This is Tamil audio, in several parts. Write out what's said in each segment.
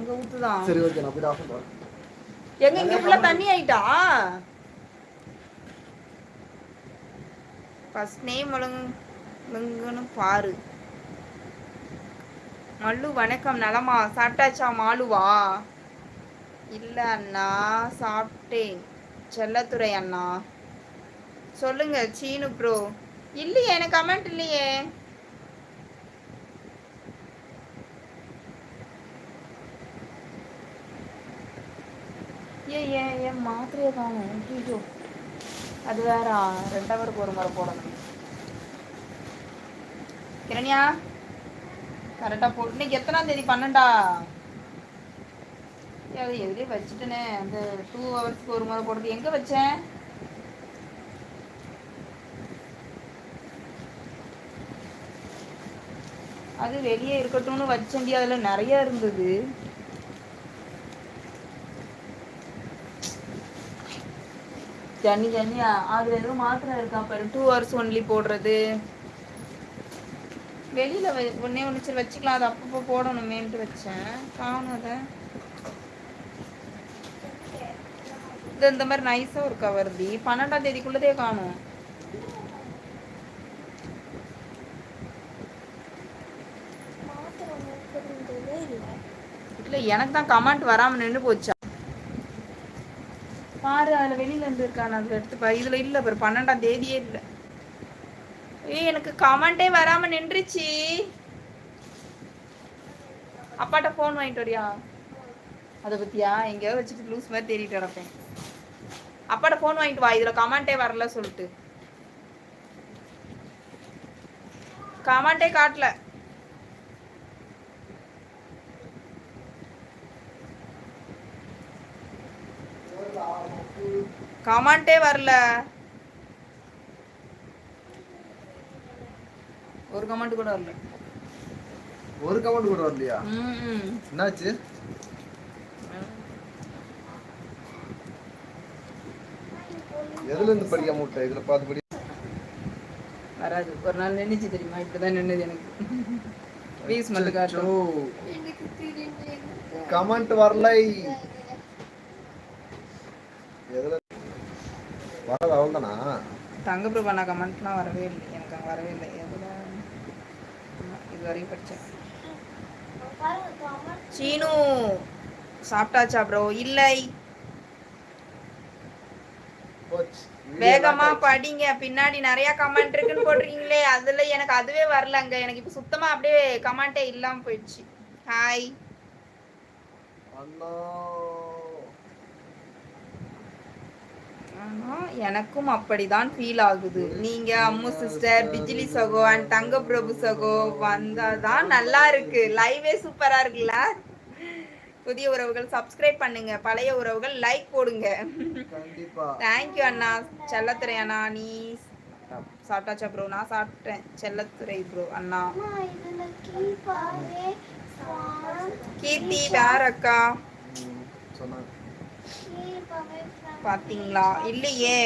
அங்க ஊத்துதான் சரி ஓகே நான் போய் ஆஃப் பண்ணுறேன் எங்க இங்க ஃபுல்லா தண்ணி ஆயிட்டா? ஃபர்ஸ்ட் நேம் ஒழுங்குன்னு பாரு. மல்லு வணக்கம் நலமா? சாப்பிட்டாச்சா மாலுவா? இல்ல அண்ணா சாப்பிட்டேன். செல்லத்துறை அண்ணா. சொல்லுங்க சீனு ப்ரோ இல்லையே எனக்கு கமெண்ட் இல்லையே. ஏன் ஏன் ஏன்? மாத்திரையை காணும் ஐயோ அது வேற. ரெண்டாவது ஒரு முறை போடணும். கிரண்யா கரெக்டாக போட்டு இன்னைக்கு எத்தனாம் தேதி? பன்னெண்டா? அது எதுலயே வச்சுட்டேனே. அந்த டூ ஹவர்ஸ்க்கு ஒரு முறை போடுறது. எங்க வச்சேன்? அது வெளியே இருக்கட்டும்னு வச்சேன்டி. அதுல நிறைய இருந்தது. ஜன்னி ஜன்னி அதுல எதுவும் மாத்திரை இருக்கா பாரு. டூ ஹவர்ஸ் ஒன்லி போடுறது. வெளியில ஒண்ணே ஒன்று சரி வச்சுக்கலாம். அது அப்பப்போ போடணுமேன்ட்டு வச்சேன். காணும் அதை. இது இந்த மாதிரி நைஸா ஒரு கவர்தி பன்னெண்டாம் தேதிக்குள்ளதே காணும். இல்ல. எனக்கு தான் கமெண்ட் வராம நின்னு போச்சா? பாரு அதில் வெளியில இருந்து இருக்கான் அதில் எடுத்து பாரு இதுல இல்ல பாரு பன்னெண்டாம் தேதியே இல்லை. ஏய் எனக்கு கமெண்டே வராம நின்றுச்சு. அப்பாட்ட ஃபோன் வாங்கிட்டு வரியா? அதை பத்தியா? எங்கேயாவது வச்சுட்டு லூஸ் மாதிரி தேடிட்டு கிடப்பேன். அப்பாட்ட ஃபோன் வாங்கிட்டு வா இதுல கமெண்டே வரல சொல்லிட்டு. கமெண்டே காட்டல. கமெண்டே வரல. ஒரு கமெண்ட் கூட வரல. ஒரு கமெண்ட் கூட வரலையா. என்னாச்சு? எதுல இருந்து படிக்க முட்டை இதுல பார்த்து படி. வராது. ஒரு நாள் நின்னுச்சு தெரியுமா? இப்படிதான் நின்னது எனக்கு. வீஸ் மட்டும் கமெண்ட் வரலை. எதுல? வரது அவ்வளோதானா தங்க பிரபா கமெண்ட்லாம் வரவே இல்லை. எனக்கு அங்க வரவே இல்லை. எதுல? இது வரையும் படிச்சேன். சீனு சாப்பிட்டாச்சா ப்ரோ இல்லை. வேகமா படிங்க. பின்னாடி நிறைய கமெண்ட் இருக்குன்னு போட்டிருக்கீங்களே அதுல எனக்கு அதுவே வரலங்க எனக்கு இப்ப சுத்தமா அப்படியே கமெண்டே இல்லாம போயிடுச்சு. ஹாய் அண்ணா. எனக்கும் அப்படிதான் ஃபீல் ஆகுது. நீங்க அம்மு சிஸ்டர் பிஜிலி சகோ அண்ட் தங்க பிரபு சகோ வந்தாதான் நல்லா இருக்கு. லைவே சூப்பரா இருக்குல்ல? புதிய உறவுகள் சப்ஸ்கிரைப் பண்ணுங்க. பழைய உறவுகள் லைக் போடுங்க. கண்டிப்பா. தேங்க்யூ அண்ணா. செல்லத்துறை அண்ணா நீ சாப்பிட்டாச்சா ப்ரோ நான் சாப்பிட்டேன். செல்லத்துறை ப்ரோ அண்ணா. கீர்த்தி வேற அக்கா பாத்தீங்களா? இல்லையே.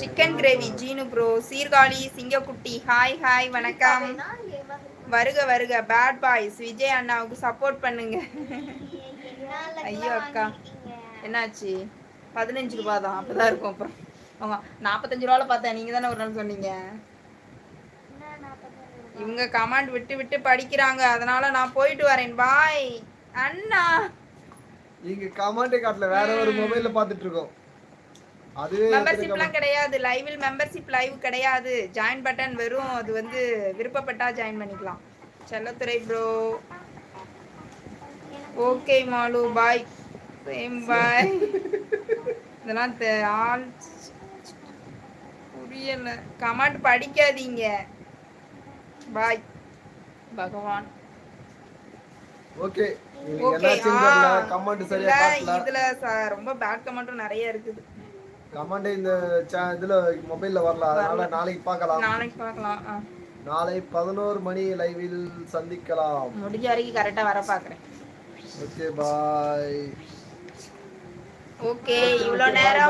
Chicken gravy Jeenu bro Sirkazhi சிங்கக்குட்டி. Hi hi வணக்கம். வருக வருக. பேட் பாய்ஸ் விஜய் அண்ணாவுக்கு சப்போர்ட் பண்ணுங்க. ஐயோ அக்கா. என்னாச்சு? பதினஞ்சு ரூபா தான். அப்பதான் இருக்கும். அப்புறம். அவங்க நாற்பத்தஞ்சு ரூபால பார்த்தேன். நீங்க தானே ஒரு நாள் சொன்னீங்க? இவங்க கமாண்ட் விட்டு விட்டு படிக்கிறாங்க. அதனால நான் போயிட்டு வரேன். பாய் அண்ணா. இங்க கமெண்டே காட்டல. வேற ஒரு மொபைல்ல பாத்துட்டு இருக்கோம். அதுவே மெம்பர்ஷிப்லாம் கிடையாது. லைவில் மெம்பர்ஷிப் லைவ் கிடையாது. ஜாயின் பட்டன் வெறும் அது வந்து விருப்பப்பட்டா ஜாயின் பண்ணிக்கலாம். Sellathurai bro okay Malu. Bye same bye இதெல்லாம் ஆள் புரியல. கமெண்ட் படிக்காதீங்க. பாய். பகவான். ஓகே. கமெண்ட் சரியா இதுல ரொம்ப பேட் கமெண்ட்டும் நிறைய இருக்குது. கமெண்ட் இந்த இதுல மொபைல்ல வரல. அதனால நாளைக்கு பார்க்கலாம். நாளைக்கு பார்க்கலாம். நாளை பதினோரு மணி லைவில் சந்திக்கலாம். முடிஞ்ச வரைக்கும் கரெக்டா வர பாக்குறேன் ஓகே பாய் ஓகே நேரம்.